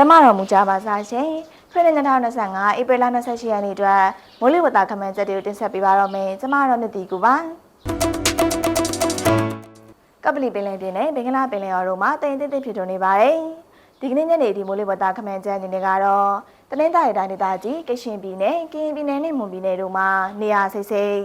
ကျမတော်မူကြပါစားရှင်ခရစ်နှစ်2025ဧပြီလ28ရက်နေ့အတွက်မိုးလေဝသခန့်မှန်းချက်တွေကိုတင်ဆက်ပေးပါတော့မယ်ကျမတော်မြတ်တီကူပါကပလီပင်လယ်ပြင်နဲ့ဘင်္ဂလားပင်လယ်အော်တို့မှာတင်တိတ်ဖြစ်ထွန်းနေပါတယ်ဒီကနေ့ညနေဒီမိုးလေဝသခန့်မှန်းချက်အနေနဲ့ကတော့တနင်္သာရီတိုင်းဒေသကြီးကရှင်ပြည်နယ်ကရင်ပြည်နယ်နဲ့မွန်ပြည်နယ်တို့မှာနေရာစိတ်စိတ်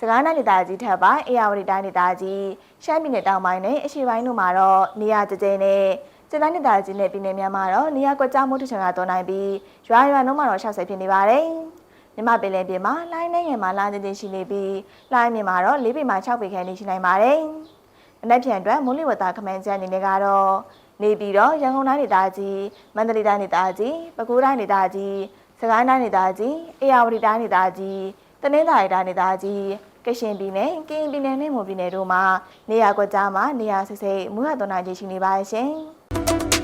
စကိုင်းတိုင်းဒေသကြီးထပ်ပိုင်းအေရဝတီတိုင်းဒေသကြီးရှမ်းပြည်နယ်တောင်ပိုင်းနဲ့အရှေ့ပိုင်းတို့မှာတော့နေရာကျကျနဲ့ ကျန်းတိုင်းဒေသကြီးနဲ့ပြည်နယ်များမှာတော့နေရာကွက်ကြားမှုထချင်ကတော်နိုင်ပြီးရွာရွာလုံးမှာတော့60ဖြစ်နေပါတယ်။မြမပင်လယ်ပြင်မှာလိုင်းနဲ့ငယ်မှာလာကျကျရှိနေပြီးလိုင်းမြင်မှာတော့၄ပေမှာ6ပေခန့်နေရှိနိုင်ပါတယ်။အနက်ဖြန်အတွက်မိုးလေဝသခမန်းကျန်းအနေနဲ့ကတော့နေပြီးတော့ရန်ကုန်တိုင်းဒေသကြီးမန္တလေးတိုင်းဒေသကြီးပဲခူးတိုင်းဒေသကြီးစကိုင်းတိုင်းဒေသကြီးအေရဝတီတိုင်းဒေသကြီးတနင်္သာရီတိုင်းဒေသကြီးကရှင်ပြည်နယ်ကရင်ပြည်နယ်နဲ့မွန်ပြည်နယ်တို့မှာနေရာကွက်ကြားမှာနေရာဆဲဆဲမူရတော်နိုင်ခြင်းရှိနေပါရဲ့ရှင်။